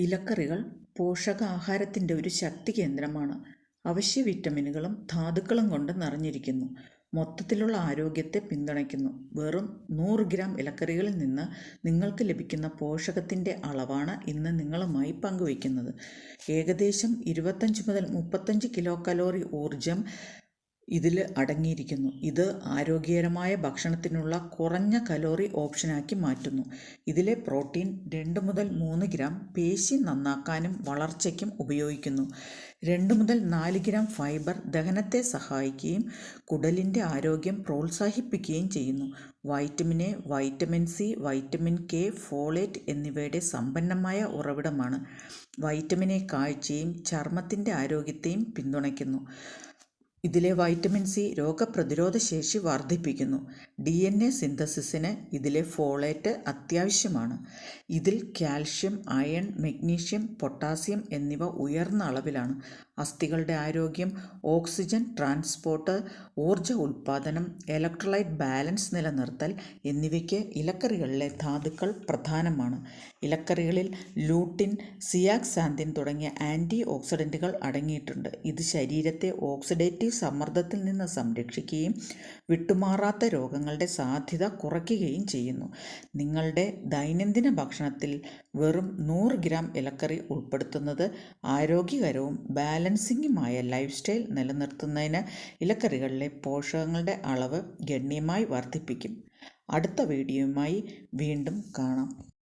ഇലക്കറികൾ പോഷകാഹാരത്തിന്റെ ഒരു ശക്തി കേന്ദ്രമാണ്. അവശ്യ വിറ്റമിനുകളും ധാതുക്കളും കൊണ്ട് നിറഞ്ഞിരിക്കുന്നു. മൊത്തത്തിലുള്ള ആരോഗ്യത്തെ പിന്തുണയ്ക്കുന്നു. വെറും നൂറ് ഗ്രാം ഇലക്കറികളിൽ നിന്ന് നിങ്ങൾക്ക് ലഭിക്കുന്ന പോഷകത്തിന്റെ അളവാണ് ഇന്ന് നിങ്ങളുമായി പങ്കുവയ്ക്കുന്നത്. ഏകദേശം ഇരുപത്തഞ്ച് മുതൽ മുപ്പത്തഞ്ച് കിലോ കലോറി ഊർജം ഇതിൽ അടങ്ങിയിരിക്കുന്നു. ഇത് ആരോഗ്യകരമായ ഭക്ഷണത്തിനുള്ള കുറഞ്ഞ കലോറി ഓപ്ഷനാക്കി മാറ്റുന്നു. ഇതിലെ പ്രോട്ടീൻ രണ്ട് മുതൽ മൂന്ന് ഗ്രാം പേശി നന്നാക്കാനും വളർച്ചയ്ക്കും ഉപയോഗിക്കുന്നു. രണ്ട് മുതൽ നാല് ഗ്രാം ഫൈബർ ദഹനത്തെ സഹായിക്കുകയും കുടലിന്റെ ആരോഗ്യം പ്രോത്സാഹിപ്പിക്കുകയും ചെയ്യുന്നു. Vitamin A vitamin C vitamin K folate എന്നിവയുടെ സമ്പന്നമായ ഉറവിടമാണ്. വൈറ്റമിൻ എ കാഴ്ചയും ചർമ്മത്തിന്റെ ആരോഗ്യത്തെയും പിന്തുണയ്ക്കുന്നു. ഇതിലെ വൈറ്റമിൻ സി രോഗപ്രതിരോധ ശേഷി വർദ്ധിപ്പിക്കുന്നു. ഡി എൻ എ സിന്തസിസിന് ഇതിലെ ഫോളേറ്റ് അത്യാവശ്യമാണ്. ഇതിൽ കാൽഷ്യം അയൺ മെഗ്നീഷ്യം പൊട്ടാസ്യം എന്നിവ ഉയർന്ന അളവിലാണ്. അസ്ഥികളുടെ ആരോഗ്യം ഓക്സിജൻ ട്രാൻസ്പോർട്ട് ഊർജ ഉൽപ്പാദനം ഇലക്ട്രോലൈറ്റ് ബാലൻസ് നിലനിർത്തൽ എന്നിവയ്ക്ക് ഇലക്കറികളിലെ ധാതുക്കൾ പ്രധാനമാണ്. ഇലക്കറികളിൽ ലൂട്ടിൻ സിയാക്സാന്തിൻ തുടങ്ങിയ ആന്റി ഓക്സിഡന്റുകൾ അടങ്ങിയിട്ടുണ്ട്. ഇത് ശരീരത്തെ ഓക്സിഡേറ്റീവ് സമ്മർദ്ദത്തിൽ നിന്ന് സംരക്ഷിക്കുകയും വിട്ടുമാറാത്ത രോഗങ്ങളുടെ സാധ്യത കുറയ്ക്കുകയും ചെയ്യുന്നു. നിങ്ങളുടെ ദൈനംദിന ഭക്ഷണത്തിൽ വെറും നൂറ് ഗ്രാം ഇലക്കറി ഉൾപ്പെടുത്തുന്നത് ആരോഗ്യകരവും ബാലൻസിങ്ങുമായ ലൈഫ് സ്റ്റൈൽ നിലനിർത്തുന്നതിന് ഇലക്കറികളിലെ പോഷകങ്ങളുടെ അളവ് ഗണ്യമായി വർദ്ധിപ്പിക്കും. അടുത്ത വീഡിയോയുമായി വീണ്ടും കാണാം.